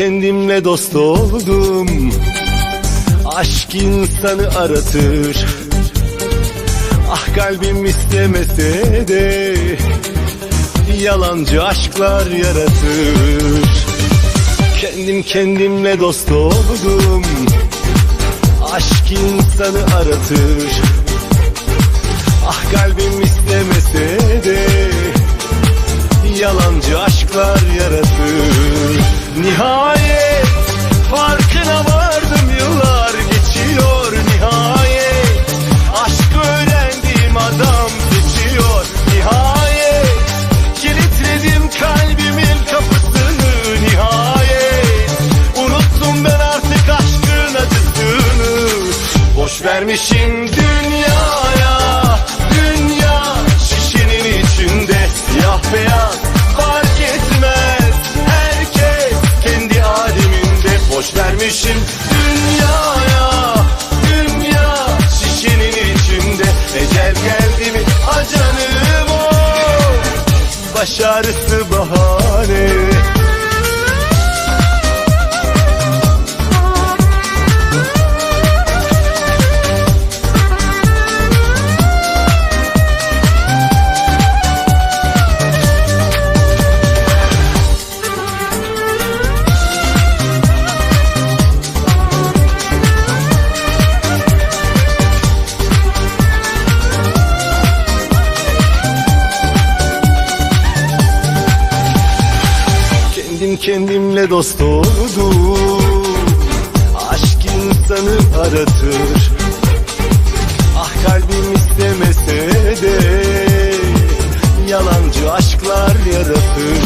kendimle dost oldum. Aşk insanı aratır. Ah kalbim istemese de Yalancı aşklar yaratır. Kendim kendimle dost oldum. Aşk insanı aratır. Ah kalbim istemese de Yalancı aşklar yaratır. Nihayet farkına vardım yıllar Ecel geldi mi acanım o. Baş ağrısı bahane kendimle dost oldum. Aşk insanı aratır. Ah kalbim istemese de Yalancı aşklar yaratır.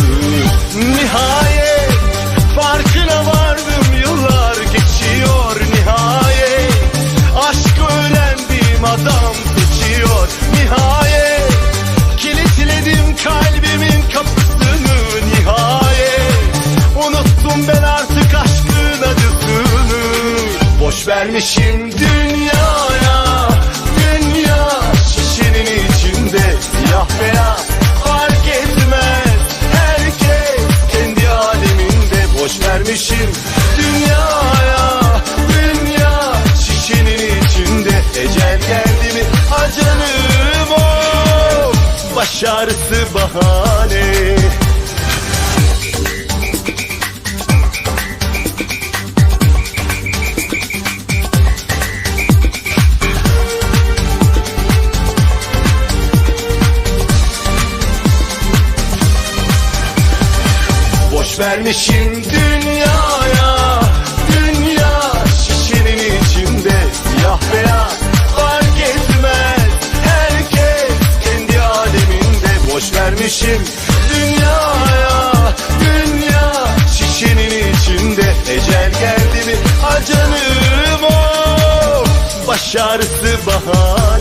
Nihayet farkına vardım yıllar geçiyor. Nihayet aşkı öğrendiğim adam seçiyor. Nihayet Boş vermişim dünyaya Dünya şişenin içinde. Siyah beyaz fark etmez Herkes kendi aleminde. Boş vermişim dünyaya Dünya şişenin içinde. Ecel geldi mi acanım o? Baş ağrısı bahane vermişim dünyaya. Dünya şişenin içinde Siyah beyaz. Fark etmez Herkes kendi aleminde. Boş vermişim dünyaya. Dünya şişenin içinde. Ecel geldi mi? Acanım o. Baş ağrısı bahane